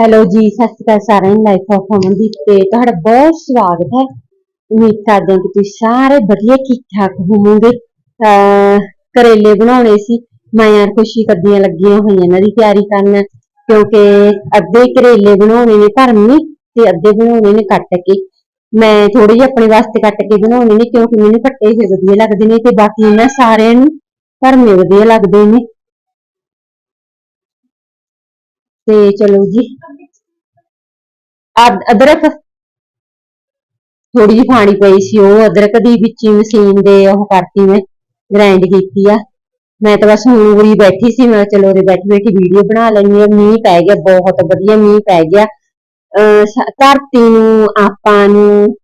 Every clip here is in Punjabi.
ਹੈਲੋ ਜੀ, ਸਤਿ ਸ਼੍ਰੀ ਅਕਾਲ ਸਾਰਿਆਂ ਨੂੰ ਲਾਈਫ ਆਫ ਅਮਨਦੀਪ ਤੇ ਤੁਹਾਡਾ ਬਹੁਤ ਸਵਾਗਤ ਹੈ। ਉਮੀਦ ਕਰਦੇ ਹਾਂ ਕਿ ਤੁਸੀਂ ਸਾਰੇ ਵਧੀਆ ਠੀਕ ਠਾਕ ਹੋਵੋਗੇ ਕਰੇਲੇ ਬਣਾਉਣੇ ਸੀ, ਮੈਂ ਯਾਰ ਖੁਸ਼ੀ ਕੱਦੀਆਂ ਲੱਗੀਆਂ ਹੋਈਆਂ ਇਹਨਾਂ ਦੀ ਤਿਆਰੀ ਕਰਨ, ਕਿਉਂਕਿ ਅੱਧੇ ਕਰੇਲੇ ਬਣਾਉਣੇ ਨੇ ਭਰਮੀ ਤੇ ਅੱਧੇ ਬਣਾਉਣੇ ਨੇ ਕੱਟ ਕੇ। ਮੈਂ ਥੋੜੇ ਜਿਹੇ ਆਪਣੇ ਵਾਸਤੇ ਕੱਟ ਕੇ ਬਣਾਉਣੇ ਨੇ, ਕਿਉਂਕਿ ਮੈਨੂੰ ਕੱਟੇ ਹੋਏ ਵਧੀਆ ਲੱਗਦੇ ਨੇ, ਤੇ ਬਾਕੀ ਇਹਨਾਂ ਸਾਰਿਆਂ ਨੂੰ ਭਰਮੇ ਵਧੀਆ ਲੱਗਦੇ ਨੇ। ਤੇ ਚਲੋ ਜੀ। ਅਦ- ਅਦਰਕ। ਥੋੜੀ ਜਿਹੀ ਖਾਣੀ ਪਈ ਸੀ ਉਹ, ਅਦਰਕ ਦੀ ਵਿੱਚ ਹੀ ਮਸ਼ੀਨ ਦੇ ਉਹ ਕਰਤੀ ਮੈਂ ਗ੍ਰਾਈਂਡ ਕੀਤੀ ਆ। ਮੈਂ ਤਾਂ ਬਸ ਹੁਣ ਉਰੀ ਬੈਠੀ ਸੀ, ਮੈਂ ਕਿਹਾ ਚਲੋ ਉਰੇ ਬੈਠੀ ਬੈਠੀ ਵੀਡੀਓ ਬਣਾ ਲੈਣੀ ਆ ਮੀਂਹ ਪੈ ਗਿਆ, ਬਹੁਤ ਵਧੀਆ ਮੀਂਹ ਪੈ ਗਿਆ। ਅਹ, ਸ- ਧਰਤੀ ਨੂੰ, ਆਪਾਂ ਨੂੰ,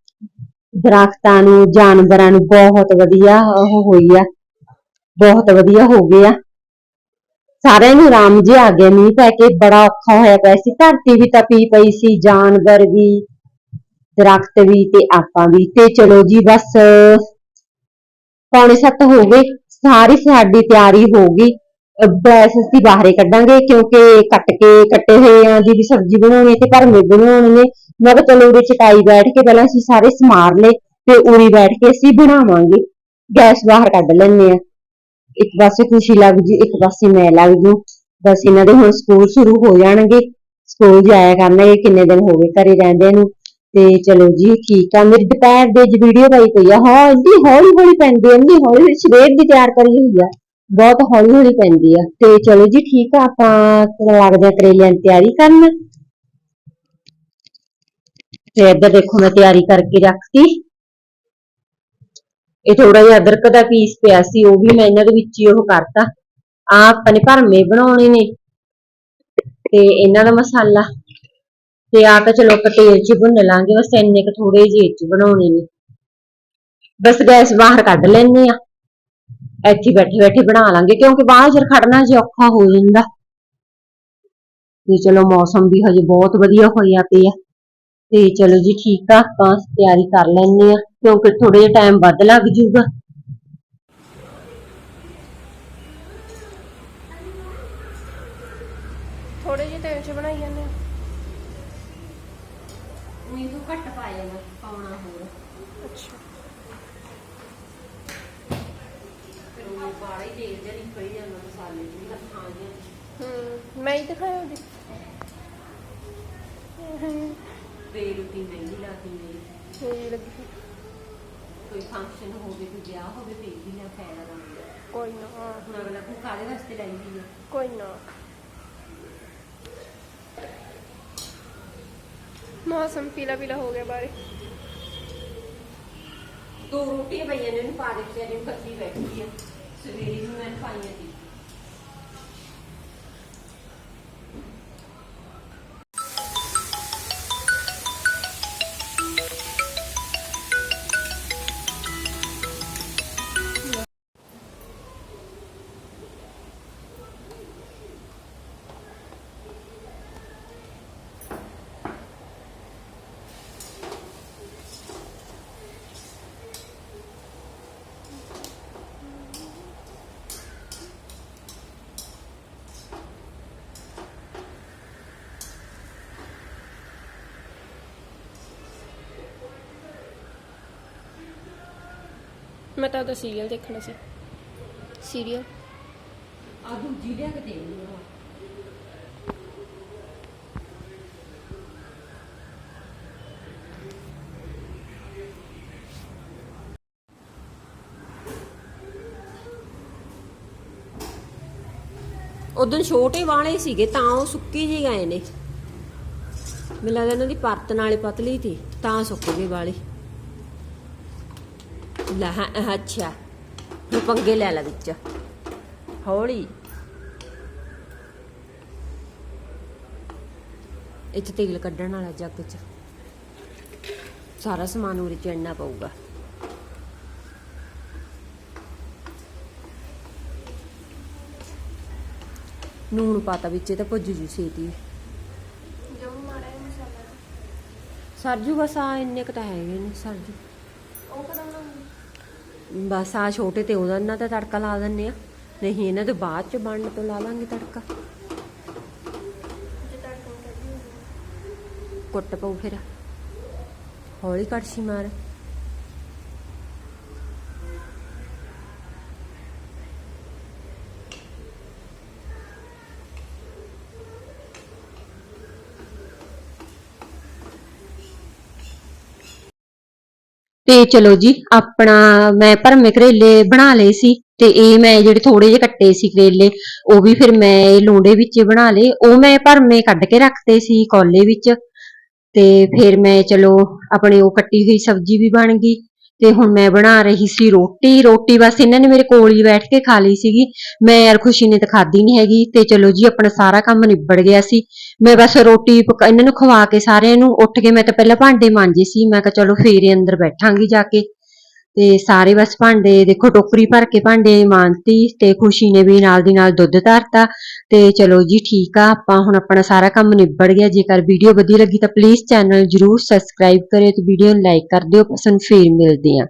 ਦਰਖਤਾਂ ਨੂੰ, ਜਾਨਵਰਾਂ ਨੂੰ ਬਹੁਤ ਵਧੀਆ ਉਹ ਹੋਈ ਆ, ਬਹੁਤ ਵਧੀਆ ਹੋ ਗਏ ਆ। ਸਾਰਿਆਂ ਨੂੰ ਰਾਮ ਜੀ ਆ ਗਿਆ, ਮੀਂਹ ਪੈ ਕੇ ਬੜਾ ਔਖਾ ਹੋਇਆ ਪਿਆ ਸੀ, ਧਰਤੀ ਵੀ ਤਪੀ ਪਈ ਸੀ, ਜਾਨਵਰ ਵੀ, ਦਰਖਤ ਵੀ ਤੇ ਆਪਾਂ ਵੀ, ਤੇ ਚਲੋ ਜੀ ਬਸ ਪੌਣੇ ਸੱਤ ਹੋ ਗਏ, ਸਾਰੀ ਸਾਡੀ ਤਿਆਰੀ ਹੋ ਗਈ, ਅਹ ਗੈਸ ਅਸੀਂ ਬਾਹਰੇ ਕੱਢਾਂਗੇ ਕਿਉਂਕਿ ਕੱਟ ਕੇ ਕੱਟੇ ਹੋਏ ਆ ਦੀ ਵੀ ਸਬਜ਼ੀ ਬਣਾਉਣੀ ਤੇ ਭਰਮੇ ਬਣਾਉਣੇ ਨੇ ਮੈਂ ਕਿਹਾ ਚਲੋ ਉਰੇ ਚਟਾਈ ਬੈਠ ਕੇ ਪਹਿਲਾਂ ਅਸੀਂ ਸਾਰੇ ਸਮਾਰ ਲਏ ਤੇ ਉਰੀ ਬੈਠ ਕੇ ਅਸੀਂ ਬਣਾਵਾਂਗੇ, ਗੈਸ ਬਾਹਰ ਕੱਢ ਲੈਣੇ ਆ ਇੱਕ ਪਾਸੇ ਖੁਸ਼ੀ ਲੱਗ ਜੂ, ਇੱਕ ਪਾਸੇ ਮੈਂ ਲੱਗ ਜੂ। ਬਸ ਇਹਨਾਂ ਦੇ ਹੁਣ ਸਕੂਲ ਸ਼ੁਰੂ ਹੋ ਜਾਣਗੇ। ਸਕੂਲ ਜਾਇਆ ਕਰਨਗੇ ਕਿੰਨੇ ਦਿਨ ਹੋ ਗਏ ਘਰੇ ਰਹਿੰਦੇ ਨੂੰ। ਤੇ ਚਲੋ ਜੀ, ਠੀਕ ਆ। ਮੇਰੀ ਦੁਪਹਿਰ ਦੇ ਚ ਵੀਡੀਓ ਪਾਈ ਪਈ ਆ। ਹਾਂ, ਇੰਨੀ ਹੌਲੀ ਹੌਲੀ ਪੈਂਦੀ ਆ, ਇੰਨੀ ਹੌਲੀ ਹੌਲੀ ਸਵੇਰ ਦੀ ਤਿਆਰ ਕਰੀ ਹੋਈ ਆ। ਬਹੁਤ ਹੌਲੀ ਹੌਲੀ ਪੈਂਦੀ ਆ। ਤੇ ਚਲੋ ਜੀ, ਠੀਕ ਆ। ਆਪਾਂ ਲੱਗਦੇ ਆ ਕਰੇਲਿਆਂ ਦੀ ਤਿਆਰੀ ਕਰਨ। ਤੇ ਇੱਧਰ ਦੇਖੋ, ਮੈਂ ਤਿਆਰੀ ਕਰਕੇ ਰੱਖਤੀ। ਇਹ ਥੋੜਾ ਜਿਹਾ ਅਦਰਕ ਦਾ ਪੀਸ ਪਿਆ ਸੀ, ਉਹ ਵੀ ਮੈਂ ਇਹਨਾਂ ਦੇ ਵਿੱਚ ਹੀ ਉਹ ਕਰਤਾ। ਆ ਆਪਾਂ ਨੇ ਭਰਮੇ ਬਣਾਉਣੇ ਨੇ, ਤੇ ਇਹਨਾਂ ਦਾ ਮਸਾਲਾ। ਤੇ ਆ ਤਾਂ ਚਲੋ ਆਪਾਂ ਤੇਲ 'ਚ ਭੁੰਨ ਲਾਂਗੇ, ਬਸ ਇੰਨੇ ਕੁ ਥੋੜੇ ਜਿਹੇ 'ਚ ਬਣਾਉਣੇ ਨੇ। ਬਸ ਗੈਸ ਬਾਹਰ ਕੱਢ ਲੈਣੇ ਆ ਇੱਥੇ ਬੈਠੇ ਬੈਠੇ ਬਣਾ ਲਾਂਗੇ, ਕਿਉਂਕਿ ਬਾਹਰ ਜਰ ਖੜਨਾ ਜੇ ਔਖਾ ਹੋ ਜਾਂਦਾ। ਤੇ ਚਲੋ ਮੌਸਮ ਵੀ ਹਜੇ ਬਹੁਤ ਵਧੀਆ ਹੋਇਆ ਪਿਆ। ਤੇ ਚਲੋ ਜੀ ਠੀਕ ਆ, ਆਪਾਂ ਤਿਆਰੀ ਕਰ ਲੈਣੇ ਆ ਕਿਉਂਕਿ ਥੋੜੇ ਜਿਹਾ ਟਾਈਮ ਵੱਧ ਲੱਗ ਜੂਗਾ ਥੋੜੇ ਜਿਹੇ ਤੇਲ 'ਚ ਬਣਾਈ ਜਾਂਦੇ ਆ। ਮੈਨੂੰ ਘੱਟ ਪਾਇਆ ਮੈਂ ਪਾਉਣਾ ਹੋਰ। ਅੱਛਾ। ਫਿਰ ਉਹ ਬਾੜਾ ਹੀ ਤੇਲ ਜਿਹਾ ਨਿਕਲ ਜਾਂਦਾ ਮਸਾਲੇ ਦੀ ਹੱਥਾਂ ਦੀਆਂ ਹੂੰ ਮੈਂ ਹੀ ਦਿਖਾਇਆ ਉਹਦੀ। ਹੂੰ ਤੇ ਰੋਟੀ ਮਹਿੰਦੀ ਲਾ ਕੇ ਮੇਰੀ ਸਹੀ ਲੱਗੀ। ਕੋਈ ਫੰਕਸ਼ਨ ਹੋਵੇ ਕੋਈ ਵਿਆਹ ਹੋਵੇ ਵੀ ਨਾ ਲਾਉਂਦਾ ਕੋਈ ਨਾ। ਹੁਣ ਅਗਲਾ ਕੋ ਕਾਲੇ ਵਾਸਤੇ ਲੈਂਦੀ ਹੈ ਕੋਈ ਨਾ। ਮੌਸਮ ਪੀਲਾ ਪੀਲਾ ਹੋ ਗਿਆ ਬਾਰੇ। ਦੋ ਰੋਟੀਆਂ ਪਈਆਂ ਨੇ ਉਹਨੂੰ ਪਾ ਦੇ ਕੇ ਇਹਨੂੰ ਕੱਚੀ ਬੈਠੀ ਆ। ਸਵੇਰੇ ਨੂੰ ਮੈਂ ਪਾਈਆਂ ਸੀ। ਮੈਂ ਤਾਂ ਉਹਦਾ ਸੀਰੀਅਲ ਦੇਖਣਾ ਸੀ। ਸੀਰੀਅਲ ਆ ਦੂਜੀ ਲਿਆ ਕੇ ਦੇ ਦਿੰਦੀ ਆ ਉਦੋਂ ਛੋਟੇ ਵਾਲੇ ਸੀਗੇ ਤਾਂ ਉਹ ਸੁੱਕੀ ਜੀ ਗਏ ਨੇ। ਮੈਨੂੰ ਲੱਗਦਾ ਇਹਨਾਂ ਦੀ ਪਰਤ ਨਾਲੇ ਪਤਲੀ ਸੀ ਤਾਂ ਸੁੱਕ ਗਏ ਵਾਲੇ। ਲੈ ਹਾਂ, ਅੱਛਾ। ਹੁਣ ਪੰਗੇ ਲੈ ਲੈ ਵਿੱਚ। ਹੌਲੀ। ਇੱਥੇ ਤੇਲ ਕੱਢਣ ਵਾਲਾ ਜੱਗ ਚ। ਸਾਰਾ ਸਮਾਨ ਉਰੇ ਚੜਨਾ ਪਊਗਾ। ਨੂਣ ਪਾਤਾ ਵਿੱਚ ਇਹ ਤਾਂ ਭੁੱਜ ਜੂ ਛੇਤੀ ਜਮੂ ਮਾੜਾ ਜਿਹਾ ਮਸਾਲਾ। ਸਰਜੂ ਬਸ ਆ ਇੰਨੇ ਕੁ ਤਾਂ ਹੈਗੇ ਨੇ ਬਣਾਉਂਗੀ ਬਸ ਆ ਛੋਟੇ ਤੇ ਉਹਦਾ ਇਹਨਾਂ ਦਾ ਤੜਕਾ ਲਾ ਦਿੰਨੇ ਆ। ਨਹੀਂ, ਇਹਨਾਂ ਦੇ ਬਾਅਦ ਚ ਬਣਨ ਤੋਂ ਲਾ ਲਾਂਗੇ ਤੜਕਾ। ਕੁੱਟ ਪਊ ਫਿਰ। ਹੌਲੀ ਕੜਛੀ ਮਾਰ। ਤੇ ਚਲੋ ਜੀ, ਆਪਣਾ ਮੈਂ ਭਰਮੇ ਕਰੇਲੇ ਬਣਾ ਲਏ ਸੀ ਤੇ ਇਹ ਮੈਂ ਜਿਹੜੇ ਥੋੜੇ ਜਿਹੇ ਕੱਟੇ ਸੀ ਕਰੇਲੇ, ਉਹ ਵੀ ਫਿਰ ਮੈਂ ਇਹ ਲੋਂਡੇ ਵਿੱਚ ਬਣਾ ਲਏ, ਉਹ ਮੈਂ ਭਰਮੇ ਕੱਢ ਕੇ ਰੱਖਤੇ ਸੀ ਕੌਲੇ ਵਿੱਚ ਤੇ ਫਿਰ ਮੈਂ ਚਲੋ ਆਪਣੇ ਉਹ ਕੱਟੀ ਹੋਈ ਸਬਜ਼ੀ ਵੀ ਬਣ ਗਈ। ਤੇ ਹੁਣ ਮੈਂ ਬਣਾ ਰਹੀ ਸੀ ਰੋਟੀ ਰੋਟੀ ਬਸ ਇਹਨਾਂ ਨੇ ਮੇਰੇ ਕੋਲ ਹੀ ਬੈਠ ਕੇ ਖਾ ਲਈ ਸੀਗੀ। ਮੈਂ ਯਾਰ ਖੁਸ਼ੀ ਨੇ ਤਾਂ ਖਾਧੀ ਨਹੀਂ ਹੈਗੀ ਤੇ ਚਲੋ ਜੀ, ਆਪਣਾ ਸਾਰਾ ਕੰਮ ਨਿਬੜ ਗਿਆ ਸੀ। ਮੈਂ ਬਸ ਰੋਟੀ ਇਹਨਾਂ ਨੂੰ ਖਵਾ ਕੇ ਸਾਰਿਆਂ ਨੂੰ ਉੱਠ ਕੇ ਮੈਂ ਤਾਂ ਪਹਿਲਾਂ ਭਾਂਡੇ ਮਾਂਜੇ ਸੀ। ਮੈਂ ਕਿਹਾ ਚਲੋ ਫੇਰ ਅੰਦਰ ਬੈਠਾਂਗੀ ਜਾ ਕੇ। ਤੇ ਸਾਰੇ ਬਸ ਭਾਂਡੇ ਦੇਖੋ ਟੋਕਰੀ ਭਰ ਕੇ ਭਾਂਡੇ ਮਾਂਜਤੀ ਤੇ ਖੁਸ਼ੀ ਨੇ ਵੀ ਨਾਲ ਦੀ ਨਾਲ ਦੁੱਧ ਧਰਤਾ ਤੇ ਚਲੋ ਜੀ ਠੀਕ ਆ, ਆਪਾਂ ਹੁਣ ਆਪਣਾ ਸਾਰਾ ਕੰਮ ਨਿਬੜ ਗਿਆ, ਜੇਕਰ ਵੀਡੀਓ ਵਧੀਆ ਲੱਗੀ ਤਾਂ ਪਲੀਜ਼ ਚੈਨਲ ਜਰੂਰ ਸਬਸਕ੍ਰਾਈਬ ਕਰਿਓ ਤੇ ਵੀਡੀਓ ਨੂੰ ਲਾਈਕ ਕਰ ਦਿਓ ਪਸੰਦ ਫੇਰ ਮਿਲਦੇ ਆ